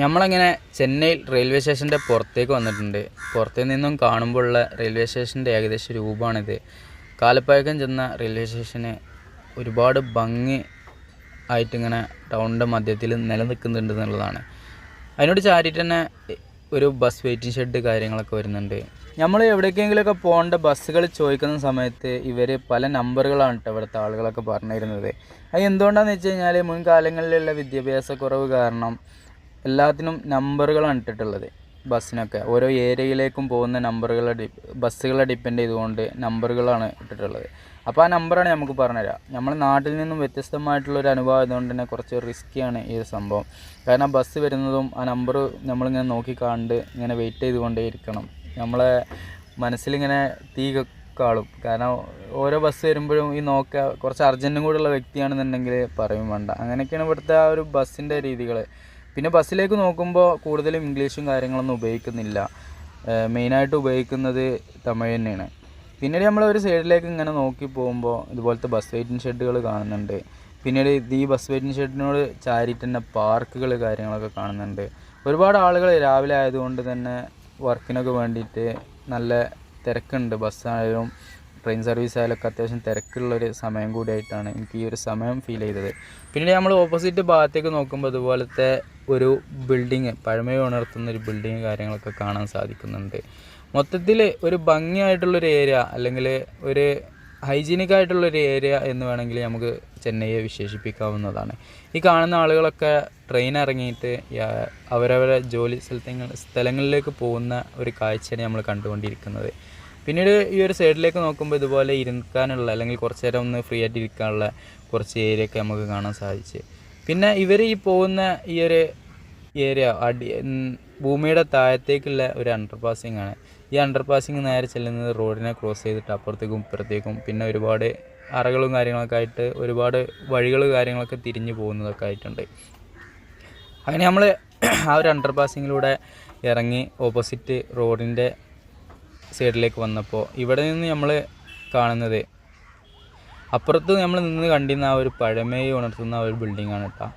നമ്മളങ്ങനെ ചെന്നൈയിൽ റെയിൽവേ സ്റ്റേഷന്റെ പുറത്തേക്ക് വന്നിട്ടുണ്ട്. പുറത്തു നിന്നും കാണുമ്പോഴുള്ള റെയിൽവേ സ്റ്റേഷന്റെ ഏകദേശ രൂപമാണിത്. കാലപ്പഴക്കം ചെന്ന റെയിൽവേ സ്റ്റേഷന് ഒരുപാട് ഭംഗി ആയിട്ടിങ്ങനെ ടൗണിന്റെ മധ്യത്തിൽ നിലനിൽക്കുന്നുണ്ട് എന്നുള്ളതാണ്. അതിനോട് ചാരിയിട്ട് തന്നെ ഒരു ബസ് വെയിറ്റിംഗ് ഷെഡ് കാര്യങ്ങളൊക്കെ വരുന്നുണ്ട്. നമ്മൾ എവിടേക്കെങ്കിലുമൊക്കെ പോകേണ്ട ബസ്സുകൾ ചോദിക്കുന്ന സമയത്ത് ഇവർ പല നമ്പറുകളാണ് കേട്ടോ ഇവിടുത്തെ ആളുകളൊക്കെ പറഞ്ഞിരുന്നത്. അത് എന്തുകൊണ്ടാണെന്ന് വെച്ച് കഴിഞ്ഞാൽ മുൻകാലങ്ങളിലുള്ള വിദ്യാഭ്യാസക്കുറവ് കാരണം എല്ലാത്തിനും നമ്പറുകളാണ് ഇട്ടിട്ടുള്ളത് ബസ്സിനൊക്കെ. ഓരോ ഏരിയയിലേക്കും പോകുന്ന നമ്പറുകളെ ഡി ബസ്സുകളെ ഡിപ്പെൻഡ് ചെയ്തുകൊണ്ട് നമ്പറുകളാണ് ഇട്ടിട്ടുള്ളത്. അപ്പോൾ ആ നമ്പറാണ് നമുക്ക് പറഞ്ഞുതരാം. നമ്മുടെ നാട്ടിൽ നിന്നും വ്യത്യസ്തമായിട്ടുള്ള ഒരു അനുഭവം ആയതുകൊണ്ട് തന്നെ കുറച്ച് റിസ്ക്കിയാണ് ഈ സംഭവം. കാരണം ബസ് വരുന്നതും ആ നമ്പർ നമ്മളിങ്ങനെ നോക്കി കണ്ട് ഇങ്ങനെ വെയിറ്റ് ചെയ്തുകൊണ്ടേ ഇരിക്കണം നമ്മളെ മനസ്സിലിങ്ങനെ തീ കാളും. കാരണം ഓരോ ബസ് വരുമ്പോഴും ഈ നോക്ക കുറച്ച് അർജന്റും കൂടെയുള്ള വ്യക്തിയാണെന്നുണ്ടെങ്കിൽ പറയും വേണ്ട. അങ്ങനെയൊക്കെയാണ് ഇവിടുത്തെ ആ ഒരു ബസ്സിന്റെ രീതികൾ പിന്നെ ബസ്സിലേക്ക് നോക്കുമ്പോൾ കൂടുതലും ഇംഗ്ലീഷും കാര്യങ്ങളൊന്നും ഉപയോഗിക്കുന്നില്ല. മെയിനായിട്ട് ഉപയോഗിക്കുന്നത് തമിഴ് തന്നെയാണ്. പിന്നീട് നമ്മൾ ഒരു സൈഡിലേക്ക് ഇങ്ങനെ നോക്കി പോകുമ്പോൾ ഇതുപോലത്തെ ബസ് വെയിറ്റിംഗ് ഷെഡുകൾ കാണുന്നുണ്ട്. പിന്നീട് ഈ ബസ് വെയിറ്റിംഗ് ഷെഡിനോട് ചാരിയിട്ട് തന്നെ പാർക്കുകൾ കാര്യങ്ങളൊക്കെ കാണുന്നുണ്ട്. ഒരുപാട് ആളുകൾ രാവിലെ ആയതുകൊണ്ട് തന്നെ വർക്കിനൊക്കെ വേണ്ടിയിട്ട് നല്ല തിരക്കുണ്ട്. ബസ്സായാലും ട്രെയിൻ സർവീസ് ആയാലൊക്കെ അത്യാവശ്യം തിരക്കുള്ളൊരു സമയം കൂടിയായിട്ടാണ് എനിക്ക് ഈ ഒരു സമയം ഫീൽ ചെയ്തത്. പിന്നീട് നമ്മൾ ഓപ്പോസിറ്റ് ഭാഗത്തേക്ക് നോക്കുമ്പോൾ അതുപോലത്തെ ഒരു ബിൽഡിങ് പഴമയെ ഉണർത്തുന്ന ഒരു ബിൽഡിങ് കാര്യങ്ങളൊക്കെ കാണാൻ സാധിക്കുന്നുണ്ട്. മൊത്തത്തിൽ ഒരു ഭംഗിയായിട്ടുള്ളൊരു ഏരിയ അല്ലെങ്കിൽ ഒരു ഹൈജീനിക് ആയിട്ടുള്ളൊരു ഏരിയ എന്ന് വേണമെങ്കിൽ നമുക്ക് ചെന്നൈയെ വിശേഷിപ്പിക്കാവുന്നതാണ്. ഈ കാണുന്ന ആളുകളൊക്കെ ട്രെയിൻ ഇറങ്ങിയിട്ട് അവരവരെ ജോലി സ്ഥലത്തെ സ്ഥലങ്ങളിലേക്ക് പോകുന്ന ഒരു കാഴ്ചയാണ് നമ്മൾ കണ്ടുകൊണ്ടിരിക്കുന്നത്. പിന്നീട് ഈ ഒരു സൈഡിലേക്ക് നോക്കുമ്പോൾ ഇതുപോലെ ഇരിക്കാനുള്ള അല്ലെങ്കിൽ കുറച്ച് നേരം ഒന്ന് ഫ്രീ ആയിട്ട് ഇരിക്കാനുള്ള കുറച്ച് ഏരിയ ഒക്കെ നമുക്ക് കാണാൻ സാധിച്ചു. പിന്നെ ഇവർ ഈ പോകുന്ന ഈ ഒരു ഏരിയ അടി ഭൂമിയുടെ താഴത്തേക്കുള്ള ഒരു അണ്ടർ പാസിംഗ് ആണ്. ഈ അണ്ടർ പാസിംഗ് നേരെ ചെല്ലുന്നത് റോഡിനെ ക്രോസ് ചെയ്തിട്ട് അപ്പുറത്തേക്കും ഇപ്പുറത്തേക്കും പിന്നെ ഒരുപാട് അറകളും കാര്യങ്ങളൊക്കെ ആയിട്ട് ഒരുപാട് വഴികൾ കാര്യങ്ങളൊക്കെ തിരിഞ്ഞു പോകുന്നതൊക്കെ ആയിട്ടുണ്ട്. അങ്ങനെ നമ്മൾ ആ ഒരു അണ്ടർ പാസിങ്ങിലൂടെ ഇറങ്ങി ഓപ്പോസിറ്റ് റോഡിന്റെ സൈഡിലേക്ക് വന്നപ്പോൾ ഇവിടെ നിന്ന് നമ്മൾ കാണുന്നത് അപ്പുറത്ത് നമ്മൾ നിന്ന് കണ്ടിരുന്ന ആ ഒരു പഴമയെ ഉണർത്തുന്ന ഒരു ആണ് കേട്ടോ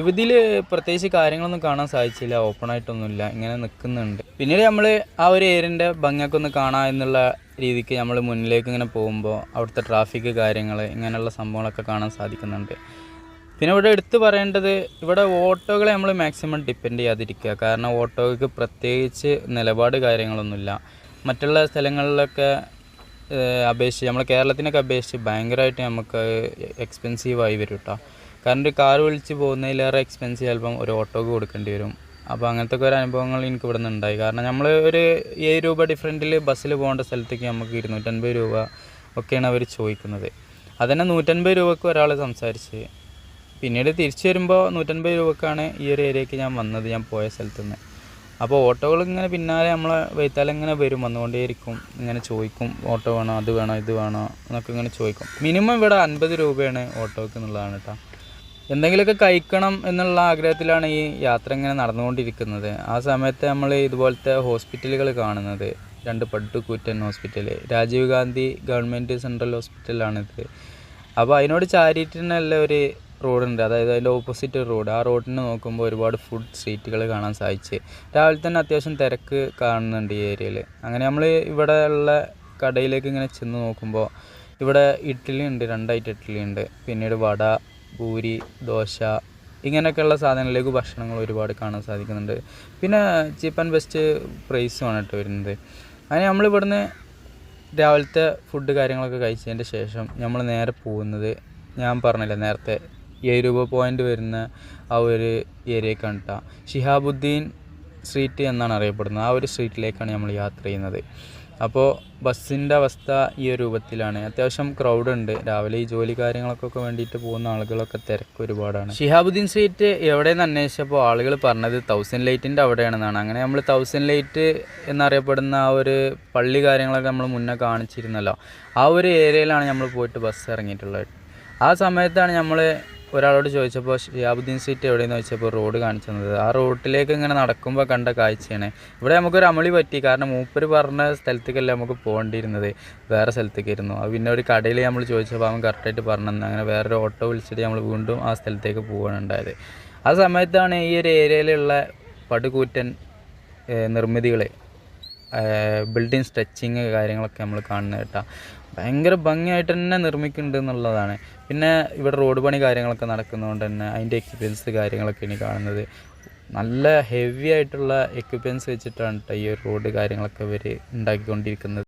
ഇതിൽ പ്രത്യേകിച്ച് കാര്യങ്ങളൊന്നും കാണാൻ സാധിച്ചില്ല ഓപ്പൺ ആയിട്ടൊന്നുമില്ല ഇങ്ങനെ നിൽക്കുന്നുണ്ട് പിന്നീട് നമ്മൾ ആ ഒരു ഏരിയന്റെ ഭംഗിയൊക്കെ ഒന്ന് കാണാം എന്നുള്ള രീതിക്ക് നമ്മൾ മുന്നിലേക്ക് ഇങ്ങനെ പോകുമ്പോൾ അവിടുത്തെ ട്രാഫിക് കാര്യങ്ങൾ ഇങ്ങനെയുള്ള സംഭവങ്ങളൊക്കെ കാണാൻ സാധിക്കുന്നുണ്ട്. പിന്നെ ഇവിടെ എടുത്തു പറയേണ്ടത് ഇവിടെ ഓട്ടോകളെ നമ്മൾ മാക്സിമം ഡിപ്പെൻഡ് ചെയ്യാതിരിക്കുക. കാരണം ഓട്ടോയ്ക്ക് പ്രത്യേകിച്ച് നിലപാട് കാര്യങ്ങളൊന്നുമില്ല. മറ്റുള്ള സ്ഥലങ്ങളിലൊക്കെ അപേക്ഷിച്ച് നമ്മൾ കേരളത്തിനൊക്കെ അപേക്ഷിച്ച് ഭയങ്കരമായിട്ട് നമുക്ക് എക്സ്പെൻസീവായി വരും കേട്ടോ കാരണം ഒരു കാർ വിളിച്ച് പോകുന്നതിലേറെ എക്സ്പെൻസീവ് ചിലപ്പം ഒരു ഓട്ടോക്ക് കൊടുക്കേണ്ടി വരും. അപ്പോൾ അങ്ങനത്തെ ഒരു അനുഭവങ്ങൾ എനിക്ക് ഇവിടെ നിന്നുണ്ടായി കാരണം നമ്മൾ ഒരു ഏഴ് രൂപ ഡിഫറന്റിൽ ബസ്സിൽ പോകേണ്ട സ്ഥലത്തേക്ക് നമുക്ക് ഇരുന്നൂറ്റൻപത് രൂപ ഒക്കെയാണ് അവർ ചോദിക്കുന്നത്. അതന്നെ നൂറ്റൻപത് രൂപക്ക് ഒരാൾ സംസാരിച്ച്. പിന്നീട് തിരിച്ചു വരുമ്പോൾ നൂറ്റൻപത് രൂപക്കാണ് ഈ ഒരു ഏരിയക്ക് ഞാൻ വന്നത് ഞാൻ പോയ സ്ഥലത്ത് നിന്ന് അപ്പോൾ ഓട്ടോകൾ ഇങ്ങനെ പിന്നാലെ നമ്മളെ വൈത്താലെ ഇങ്ങനെ വരും വന്നുകൊണ്ടേയിരിക്കും. ഇങ്ങനെ ചോദിക്കും ഓട്ടോ വേണോ? അത് വേണോ? ഇത് വേണോ? എന്നൊക്കെ ഇങ്ങനെ ചോദിക്കും. മിനിമം ഇവിടെ അൻപത് രൂപയാണ് ഓട്ടോക്ക് എന്നുള്ളതാണ് കേട്ടോ. എന്തെങ്കിലുമൊക്കെ കഴിക്കണം എന്നുള്ള ആഗ്രഹത്തിലാണ് ഈ യാത്ര ഇങ്ങനെ നടന്നുകൊണ്ടിരിക്കുന്നത്. ആ സമയത്ത് നമ്മൾ ഇതുപോലത്തെ ഹോസ്പിറ്റലുകൾ കാണുന്നത്. രണ്ട് പട്ടുകൂറ്റൻ hospital Rajiv Gandhi government central ഹോസ്പിറ്റലാണിത്. അപ്പോൾ അതിനോട് ചാരിറ്റിനല്ല ഒരു റോഡുണ്ട്. അതായത് അതിന്റെ ഓപ്പോസിറ്റ് റോഡ്. ആ റോഡിന് നോക്കുമ്പോൾ ഒരുപാട് ഫുഡ് സ്ട്രീറ്റുകൾ കാണാൻ സാധിച്ചു. രാവിലെ തന്നെ അത്യാവശ്യം തിരക്ക് കാണുന്നുണ്ട് ഈ ഏരിയയിൽ. അങ്ങനെ നമ്മൾ ഇവിടെ ഉള്ള കടയിലേക്ക് ഇങ്ങനെ ചെന്ന് നോക്കുമ്പോൾ ഇവിടെ ഇഡ്ഡലി ഉണ്ട് രണ്ടായിട്ട് ഇഡ്ഡലി ഉണ്ട്. പിന്നീട് വട പൂരി ദോശ ഇങ്ങനെയൊക്കെയുള്ള സാധനങ്ങളിലേക്ക് ഭക്ഷണങ്ങൾ ഒരുപാട് കാണാൻ സാധിക്കുന്നുണ്ട്. പിന്നെ ചീപ്പ് ആൻഡ് ബെസ്റ്റ് പ്രൈസുമാണ് കേട്ടോ വരുന്നത്. അങ്ങനെ നമ്മളിവിടുന്ന് രാവിലത്തെ ഫുഡ് കാര്യങ്ങളൊക്കെ കഴിച്ചതിന്റെ ശേഷം നമ്മൾ നേരെ പോകുന്നത് ഞാൻ പറഞ്ഞില്ല നേരത്തെ രൂപ പോയിന്റ് വരുന്ന ആ ഒരു ഏരിയക്കാണ് കേട്ടോ ഷിഹാബുദ്ദീൻ സ്ട്രീറ്റ് എന്നാണ് അറിയപ്പെടുന്നത്. ആ ഒരു സ്ട്രീറ്റിലേക്കാണ് നമ്മൾ യാത്ര ചെയ്യുന്നത്. അപ്പോൾ ബസ്സിന്റെ അവസ്ഥ ഈ ഒരു രൂപത്തിലാണ്. അത്യാവശ്യം ക്രൗഡ് ഉണ്ട്. രാവിലെ ഈ ജോലി കാര്യങ്ങൾക്കൊക്കെ വേണ്ടിയിട്ട് പോകുന്ന ആളുകളൊക്കെ തിരക്ക് ഒരുപാടാണ്. ഷിഹാബുദ്ദീൻ സ്ട്രീറ്റ് എവിടെയെന്ന് അന്വേഷിച്ചപ്പോൾ ആളുകൾ പറഞ്ഞത് തൗസൻഡ് ലൈറ്റിന്റെ അവിടെയാണെന്നാണ്. അങ്ങനെ നമ്മൾ തൗസൻഡ് ലൈറ്റ് എന്നറിയപ്പെടുന്ന ആ ഒരു പള്ളി കാര്യങ്ങളൊക്കെ നമ്മൾ മുന്നേ കാണിച്ചിരുന്നല്ലോ. ആ ഒരു ഏരിയയിലാണ് നമ്മൾ പോയിട്ട് ബസ് ഇറങ്ങിയിട്ടുള്ളത്. ആ സമയത്താണ് നമ്മൾ ഒരാളോട് ചോദിച്ചപ്പോൾ ഷിയാബുദ്ദീൻ സീറ്റ് എവിടെയെന്ന് ചോദിച്ചപ്പോൾ റോഡ് കാണിച്ചു തന്നത്. ആ റോഡിലേക്ക് ഇങ്ങനെ നടക്കുമ്പോൾ കണ്ട കാഴ്ചയാണ്. ഇവിടെ നമുക്കൊരു അമളി പറ്റി കാരണം മൂപ്പർ പറഞ്ഞ സ്ഥലത്തേക്കല്ല നമുക്ക് പോകേണ്ടിയിരുന്നത്. വേറെ സ്ഥലത്തേക്കായിരുന്നു. അത് പിന്നെ ഒരു കടയിൽ നമ്മൾ ചോദിച്ചപ്പോൾ അവൻ കറക്റ്റായിട്ട് പറഞ്ഞു. അങ്ങനെ വേറൊരു ഓട്ടോ വിളിച്ചിട്ട് നമ്മൾ വീണ്ടും ആ സ്ഥലത്തേക്ക് പോവുകയാണ് ആ സമയത്താണ് ഈ ഒരു ഏരിയയിലുള്ള പടുകൂറ്റൻ നിർമ്മിതികൾ ബിൽഡിംഗ് സ്ട്രെച്ചിങ് കാര്യങ്ങളൊക്കെ നമ്മൾ കാണുന്നത് കേട്ടോ. ഭയങ്കര ഭംഗിയായിട്ട് തന്നെ നിർമ്മിക്കുന്നുണ്ട് എന്നുള്ളതാണ്. പിന്നെ ഇവിടെ റോഡ് പണി കാര്യങ്ങളൊക്കെ നടക്കുന്നതുകൊണ്ട് തന്നെ അതിന്റെ എക്യുപ്മെൻസ് കാര്യങ്ങളൊക്കെ ഇനി കാണുന്നത്. നല്ല ഹെവി ആയിട്ടുള്ള എക്യുപ്മെൻസ് വെച്ചിട്ടാണ് കേട്ടോ ഈ ഒരു റോഡ് കാര്യങ്ങളൊക്കെ ഇവർ ഉണ്ടാക്കിക്കൊണ്ടിരിക്കുന്നത്.